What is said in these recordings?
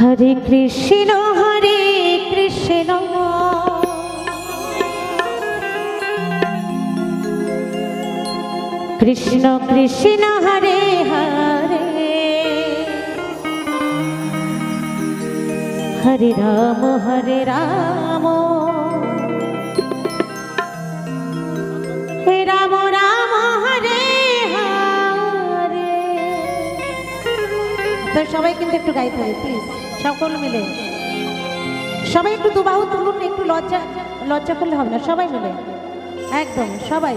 হরে কৃষ্ণ হরে কৃষ্ণ। কৃষ্ণ কৃষ্ণ, হরে হরে। হরে রাম হরে রাম। রাম রাম, হরে হরে। সবাই কিন্তু একটু গাইতে হবে প্লিজ সকল মিলে। সবাই একটু দুবাহু তুলুন একটু লজ্জা লজ্জা করলে হবে না সবাই মিলে। একদম সবাই।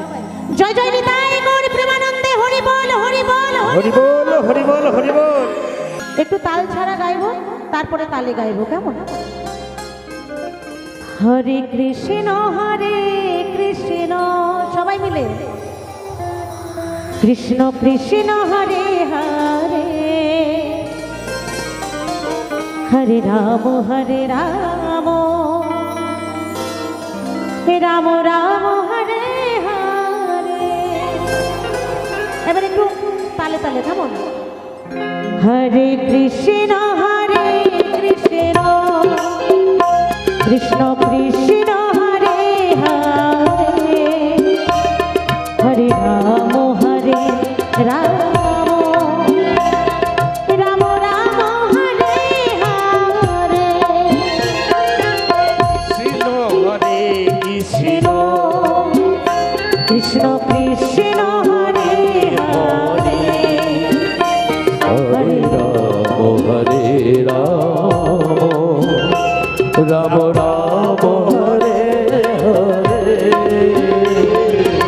জয় জয় নিতাই গৌর প্রেমানন্দে হরি বল হরি বল হরি বল। হরি বল হরি বল একটু তাল ছাড়া গাইবো তারপরে তালে গাইবো কেমন? হরে কৃষ্ণ হরে কৃষ্ণ সবাই মিলে। কৃষ্ণ কৃষ্ণ হরে হরে। হরে রাম হরে রাম। রাম রাম, হরে হরে। এবার একটু তালে তালে, কেমন? হরে কৃষ্ণ।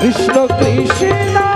কৃষ্ণ কৃষ্ণ